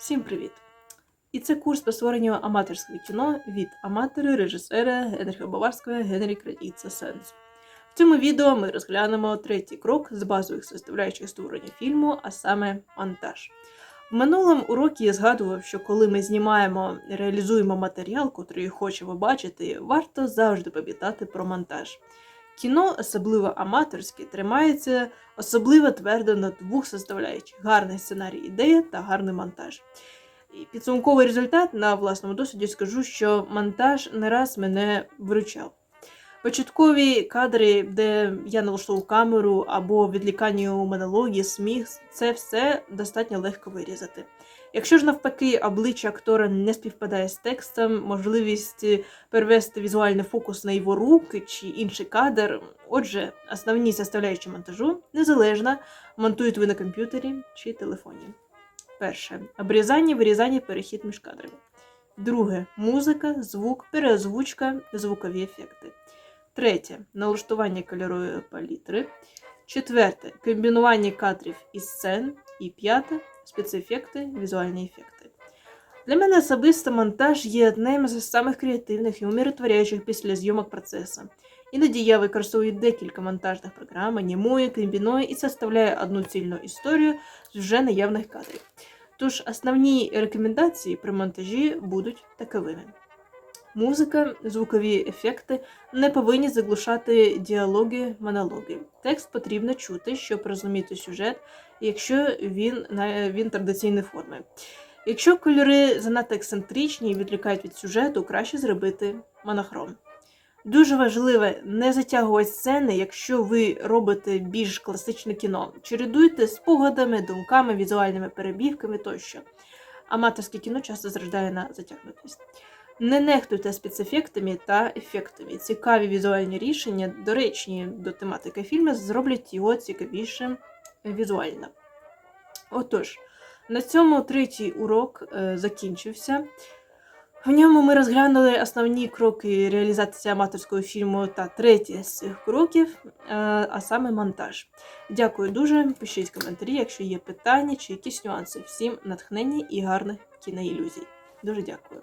Всім привіт! І це курс по створенню аматорського кіно від аматора, режисера Генріха Баварського Генрі Крадіца Сенсу. В цьому відео ми розглянемо третій крок з базових составляючих створення фільму, а саме монтаж. В минулому уроці я згадував, що коли ми знімаємо, реалізуємо матеріал, котрий хочемо бачити, варто завжди пам'ятати про монтаж. Кіно, особливо аматорське, тримається особливо твердо на двох составляючих: гарний сценарій ідея та гарний монтаж. І підсумковий результат на власному досвіді скажу, що монтаж не раз мене виручав. Початкові кадри, де я налаштовував камеру або відлікання у монологі, сміх, це все достатньо легко вирізати. Якщо ж навпаки обличчя актора не співпадає з текстом, можливість перевести візуальний фокус на його руки чи інший кадр. Отже, основні составляючі монтажу незалежно монтують ви на комп'ютері чи телефоні. Перше обрізання, вирізання, перехід між кадрами. Друге музика, звук, переозвучка, звукові ефекти. Третє налаштування кольорової палітри. Четверте комбінування кадрів і сцен. І п'яте спецефекти, візуальні ефекти. Для мене особисто монтаж є одним з самих креативних і умиротворяючих після зйомок процесу. Іноді я використовую декілька монтажних програм, анімую, комбіную і составляю одну цільну історію з вже наявних кадрів. Тож основні рекомендації при монтажі будуть таковими. Музика, звукові ефекти не повинні заглушати діалоги, монологи. Текст потрібно чути, щоб розуміти сюжет, якщо він, він традиційної форми. Якщо кольори занадто ексцентричні і відлікають від сюжету, краще зробити монохром. Дуже важливо не затягувати сцени, якщо ви робите більш класичне кіно. Чередуйте спогадами, думками, візуальними перебівками тощо. Аматорське кіно часто зраждає на затягнутість. Не нехтуйте спецефектами та ефектами. Цікаві візуальні рішення, доречні до тематики фільму, зроблять його цікавішим візуально. Отож, на цьому третій урок е, закінчився. В ньому ми розглянули основні кроки реалізації аматорського фільму та третій з цих кроків, е, а саме монтаж. Дякую дуже. Пишіть коментарі, якщо є питання чи якісь нюанси. Всім натхнення і гарних кіноілюзій. Дуже дякую.